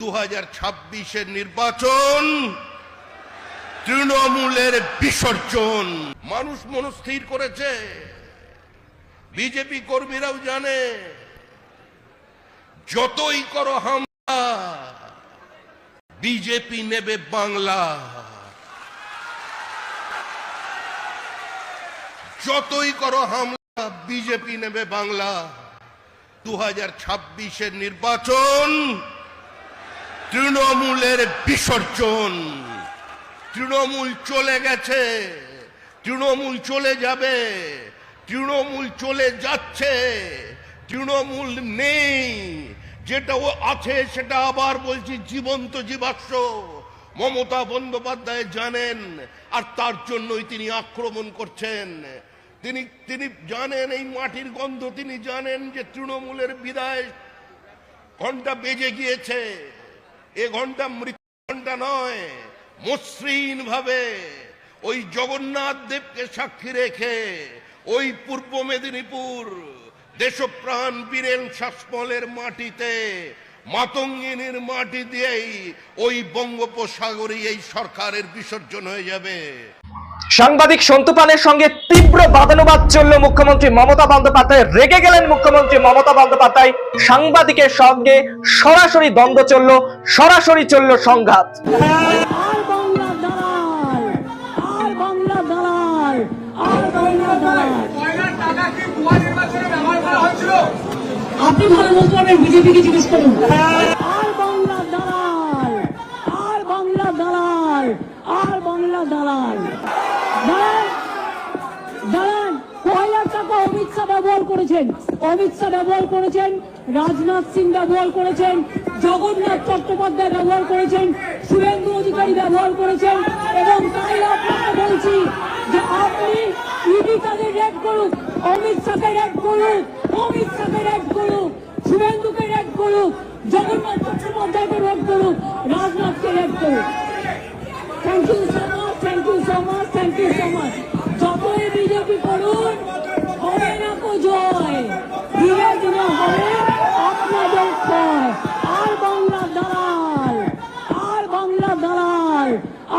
দু হাজার ছাব্বিশের নির্বাচন তৃণমূলের বিসর্জন। মানুষ মনস্থির করেছে। বিজেপি কর্মীরাও জানে, যতই করো হামলা, বিজেপি নেবে বাংলা। যতই করো হামলা, বিজেপি নেবে বাংলা। দু হাজার নির্বাচন তৃণমূলের বিসর্জন। তৃণমূল চলে গেছে, তৃণমূল চলে যাবে, তৃণমূল চলে যাচ্ছে, তৃণমূল নেই। যেটা ও আছে, সেটা আবার বলছি জীবন্ত জীবাশ্ম। মমতা বন্দ্যোপাধ্যায় জানেন, আর তার জন্যই তিনি আক্রমণ করছেন। তিনি তিনি জানেন এই মাটির গন্ধ, তিনি জানেন যে তৃণমূলের বিদায় ঘণ্টা বেজে গিয়েছে। এ ঘণ্টা মৃত্যু ঘণ্টা নয়, মসৃণ ভাবে ওই জগন্নাথ দেবকে সাক্ষী রেখে ওই পূর্ব মেদিনীপুর দেশপ্রাণ বীরেন শাসমলের মাটিতে মাতঙ্গিনীর মাটি দিয়েই ওই বঙ্গোপসাগরে এই সরকারের বিসর্জন হয়ে যাবে। সাংবাদিক সন্তু পানের সঙ্গে তীব্র বাদানুবাদ চলল মুখ্যমন্ত্রী মমতা বন্দ্যোপাধ্যায়। রেগে গেলেন মুখ্যমন্ত্রী মমতা বন্দ্যোপাধ্যায়। সাংবাদিকের সঙ্গে সরাসরি দ্বন্দ্ব চলল, সরাসরি চলল সংঘাত। আর বাংলা দালাল, আর বাংলা দালাল। দাঁড়ান কয়লার টাকা অমিত শাহ ব্যবহার করেছেন। অমিত শাহ ব্যবহার করেছেন, রাজনাথ সিং ব্যবহার করেছেন, জগন্নাথ চট্টোপাধ্যায় ব্যবহার করেছেন শুভেন্দু অধিকারী ব্যবহার করেছেন, এবং তাই আপনাকে বলছি যে আপনি ইডি তাদের রেড করুক, অমিত শাহকে রেড করুক, অমিত শাহকে রেড করুক শুভেন্দুকে রেড করুক, জগন্নাথ চট্টোপাধ্যায়কে রেড করুক, রাজনাথকে রেড করুক thank you so much thank you so much thank you so much যতই বিজেপি করুন হবে না কো জয় ধীরে ধীরে হবে আপনাদের ক্ষয় আর বাংলা দালাল আর বাংলা দালাল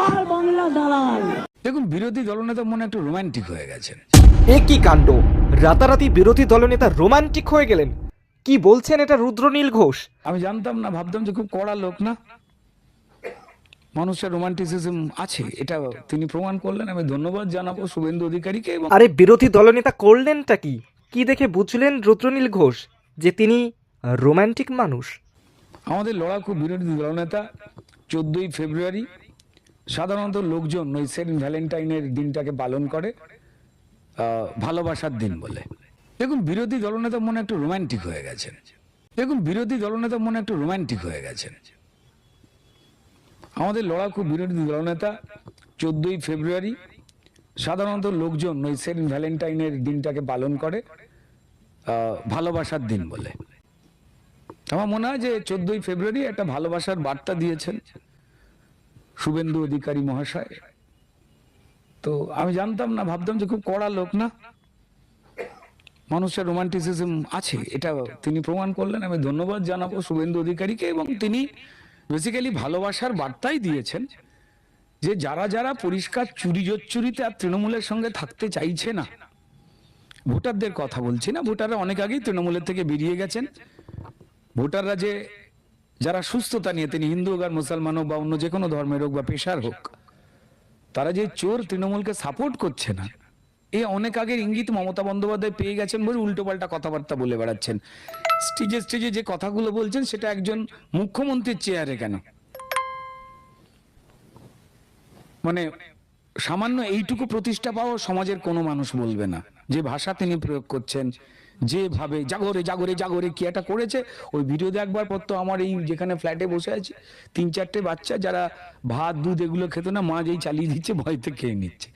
আর বাংলা দালাল দেখুন বিরোধী দলনেতা মনে একটু রোমান্টিক হয়ে গেছেন। এ কি কাণ্ড? রাতারাতি বিরোধী দলনেতা রোমান্টিক হয়ে গেলেন। কি বলছেন এটা রুদ্রনীল ঘোষ? আমি জানতাম না ভাবতাম যে খুব কড়া লোক না? মানুষের রোমান্টিসিজম আছে এটা তিনি প্রমাণ করলেন। আমি ধন্যবাদ জানাব শুভেন্দু অধিকারীকে আরে বিরোধী দলনেতা করলেনটা কি? কি দেখে বুঝলেন রুদ্রনীল ঘোষ যে তিনি রোমান্টিক মানুষ? আমাদের লড়াকু বিরোধী দলনেতা চোদ্দই ফেব্রুয়ারি সাধারণত লোকজন ওই সেন্ট ভ্যালেন্টাইনের দিনটাকে পালন করে ভালোবাসার দিন বলে। দেখুন, বিরোধী দলনেতা মনে একটু রোমান্টিক হয়ে গেছেন। দেখুন, বিরোধী দলনেতা মনে একটু রোমান্টিক হয়ে গেছেন। আমাদের লড়াকু বিরোধী দলনেতা চোদ্দই ফেব্রুয়ারি সাধারণত লোকজন ওই সেন্ট ভ্যালেন্টাইনের দিনটাকে পালন করে ভালোবাসার দিন বলে। আমার মনে হয় যে চোদ্দই ফেব্রুয়ারি একটা ভালোবাসার বার্তা দিয়েছেন। শুভেন্দু অধিকারী মহাশয়। তো আমি জানতাম না, ভাবতাম যে খুব কড়া লোক না? মানুষের রোমান্টিসিজম আছে, এটা তিনি প্রমাণ করলেন। আমি ধন্যবাদ জানাব শুভেন্দু অধিকারীকে এবং তিনি বেসিক্যালি ভালোবাসার বার্তাই দিয়েছেন যে যারা যারা পরিষ্কার চুরি জোচ্চুরিতে আর তৃণমূলের সঙ্গে থাকতে চাইছে না, ভোটারদের কথা বলছি না। ভোটাররা অনেক আগেই তৃণমূলের থেকে বেরিয়ে গেছেন। ভোটাররা যে যারা সুস্থতা নিয়ে তিনি হিন্দু হোক আর মুসলমান হোক বা অন্য যে কোনো ধর্মের হোক বা পেশার হোক, তারা যে চোর তৃণমূলকে সাপোর্ট করছে না এই অনেক আগের ইঙ্গিত মমতা বন্দ্যোপাধ্যায় পেয়ে গেছেন বলে উল্টোপাল্টা কথাবার্তা বলে বেড়াচ্ছেন। স্টেজে স্টেজে যে কথাগুলো বলছেন সেটা একজন মুখ্যমন্ত্রীর চেয়ারে কেন? মানে সামান্য এইটুকু প্রতিষ্ঠা পাওয়া সমাজের কোনো মানুষ বলবে না। যে ভাষা তিনি প্রয়োগ করছেন, যেভাবে জাগরে জাগরে জাগরে কি একটা করেছে, ওই ভিডিও দেখবার পর তো আমার এই যেখানে ফ্ল্যাটে বসে আছে, তিন চারটে বাচ্চা যারা ভাত, দুধ এগুলো খেত না, মা যেই চালিয়ে দিচ্ছে ভয়তে খেয়ে নিচ্ছে।